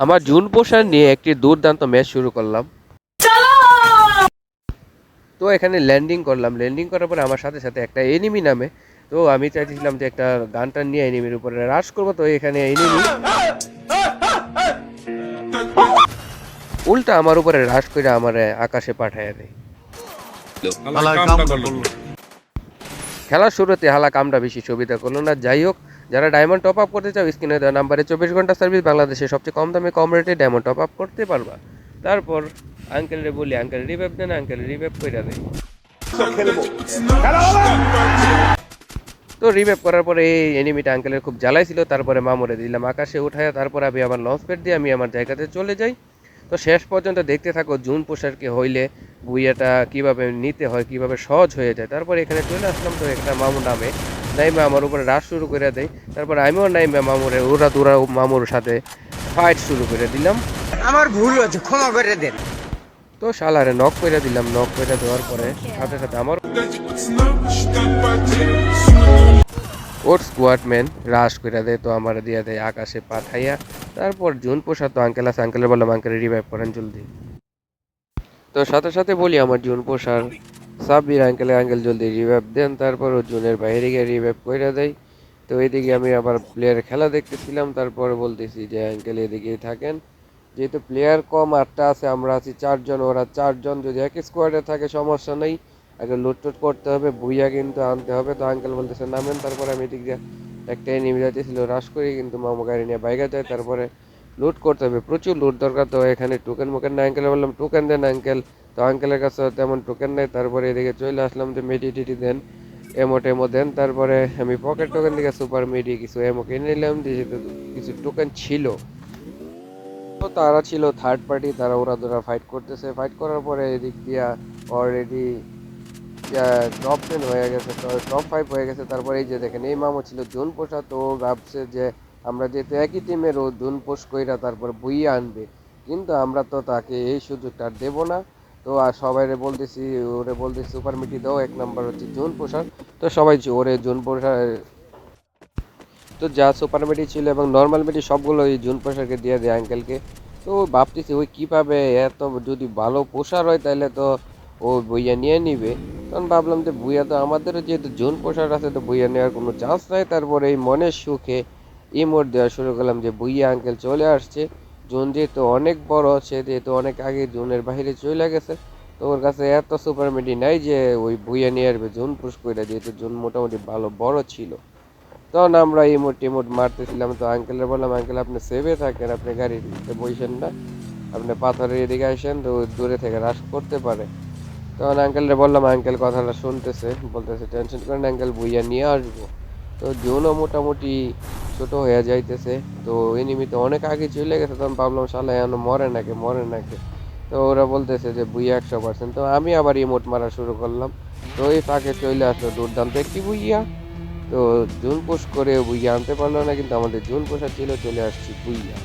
আমার জুন পোষার নিয়ে একটি দুর্দান্ত ম্যাচ শুরু করলাম। তো এখানে ল্যান্ডিং করলাম। ল্যান্ডিং করার পরে আমার সাথে সাথে একটা এনিমি নামে। তো আমি চাইছিলাম যে একটা গানটা নিয়ে এনিমির উপরে রাশ করব। তো এখানে এনিমি উল্টা আমার উপরে রাশ করে আমার আকাশে পাঠায় দেয়। খেলার শুরুতে হালা কামটা বেশি সুবিধা করল না। যাই হোক যারা ডায়মন্ড টপ আপ করতে চাও স্ক্রিনে দেওয়া নাম্বারে চব্বিশ ঘণ্টা সার্ভিস বাংলাদেশে সবচেয়ে কম দামে, কম রেটে ডায়মন্ড টপ আপ করতে পারবা। তারপর আঙ্কেলরে বলি আঙ্কেল রিভেপ দেন আঙ্কেল রিভেপ করে দেয় তো রিভেপ করার পরে এই এনিমিটা আঙ্কেলের খুব জ্বালাইছিল, তারপরে মামরে দিলাম আকাশে উঠায় তারপর আমি আমার লঞ্চ প্যাড দিয়ে আমি আমার জায়গাতে চলে যাই। তো শেষ পর্যন্ত দেখতে থাকো, জুন পোশাককে হইলে বুইয়াটা কীভাবে নিতে হয়, কীভাবে সহজ হয়ে যায়। তারপর এখানে চলে আসলাম তো একটা মামু নামে নাইমা আমার উপরে রাশ শুরু করে দেয়। তারপর আমিও নাইমা মামুরে ওরা তোরা মামুর সাথে ফাইট শুরু করে দিলাম। আমার ভুল হয়েছে ক্ষমা করে দেন। তো শালারে নক করে দিলাম নক করে দেওয়ার পরে সাথে সাথে আমার ওর স্কোয়াডম্যান রাশ করে দেয় তো আমার দিয়ে দেয় আকাশে পাঠাইয়া। তারপর জুন পোষা তো আঙ্কেল আছে আঙ্কেলে বললাম আঙ্কেল রিভাইভ করেন জলদি। তো সাথে সাথে বলি আমার জুন পোষার সাব্বির আঙ্কেলে আঙ্কেল জলদি রিভাইভ দেন, তারপর ও জুনের বাইরে গিয়ে রিভাইভ করে দেয়। তো এদিকে আমি আবার প্লেয়ার খেলা দেখতেছিলাম, তারপর বলতেছি যে আঙ্কেল এদিকেই থাকেন। যেহেতু প্লেয়ার কম, আটটা আছে, আমরা আছি চারজন, ওরা চারজন, যদি একই স্কোয়াডে থাকে সমস্যা নেই। আগে লুটটুট করতে হবে, বুইয়া কিন্তু আনতে হবে। তো আঙ্কেল বলতেছে, নামেন, তারপরে আমি এদিক দিয়ে একটা এনিমি যাইতেছিল রাশ করি, কিন্তু মামু গাড়ি নিয়ে বাইকে যায়, তারপরে লুট করতে হবে। প্রচুর লুট দরকার তো, এখানে টোকেন মোকেন না আঙ্কেলে বললাম টোকেন দেন আঙ্কেল তো আঙ্কেলের কাছে তেমন টোকেন নেই, তারপরে এদিকে চলে আসলাম যে মেডি টিটি দেন এমো টেমো দেন, তারপরে আমি পকেট টোকেন দিকে সুপার মিডি কিছু এমো কিনে নিলাম যেহেতু কিছু টোকেন ছিল। তো তারা ছিল থার্ড পার্টি তারা ওরা দুরা ফাইট করতেছে। ফাইট করার পরে এদিক দিয়া অলরেডি টপ টেন হয়ে গেছে টপ ফাইভ হয়ে গেছে। তারপরে এই যে দেখেন, এই মামা ছিল জুন পোষা, তো ভাবছে যে আমরা যেহেতু একই টিমের ও জুন পোষ কইরা তারপর বইয়ে আনবে। কিন্তু আমরা তো তাকে এই সুযোগটা দেবো না। তো আর সবাই বলতেছি, ওরে বলতেছি, সুপার মিটি দাও, এক নাম্বার হচ্ছে জুন পোষার তো সবাই ওরে জুন পোষার তো যা সুপার মেডি ছিল এবং নর্মাল মেডি সবগুলো ওই জুন পোশাকে দিয়ে দেয় আঙ্কেলকে। তো ভাবতেছি ওই কীভাবে এত যদি ভালো পোষার হয় তাহলে তো ও বইয়া নিয়ে নিবে। তখন ভাবলাম যে বইয়া তো আমাদেরও যেহেতু জুন পোশাক আছে তো বইয়া নেওয়ার কোনো চান্স নাই। তারপরে এই মনের সুখে ইমোট দেওয়া শুরু করলাম যে বইয়া আঙ্কেল চলে আসছে। জুন যেহেতু অনেক বড়, সে যেহেতু অনেক আগে জুনের বাইরে চলে গেছে, তো ওর কাছে এত সুপার মেডি নাই যে ওই বইয়া নিয়ে আসবে, জুন পুষ করে যেহেতু জুন মোটামুটি ভালো বড় ছিল। তখন আমরা ইমোট টিমোট মারতেছিলাম, তো আঙ্কেলের বললাম আঙ্কেল আপনি সেভে থাকেন, আপনি গাড়িতে বসেন না। আপনি পাথরের এদিকে আসেন, তো দূরে থেকে রাশ করতে পারে। তখন আঙ্কেলরে বললাম আঙ্কেল কথাটা শুনতেছে, বলতেছে টেনশন করেন আঙ্কেল বইয়া নিয়ে আসব। তো জলও মোটামুটি ছোট হয়ে যাইতেছে। তো এনিমি নিমিত্তে অনেক আগে চলে গেছে তখন ভাবলাম, শালা, এখন মরে নাকি মরে নাকি? তো ওরা বলতেছে যে বুই একশো পার্সেন্ট। তো আমি আবার ইমোট মারা শুরু করলাম। তো এই ফাঁকে চলে আসলো দুর্দান্ত একটি বুইয়া। তো জুন পোষ করে বুইয়া আনতে পারল না, কিন্তু আমাদের জুন পোষা ছিল চলে আসছি বুইয়া।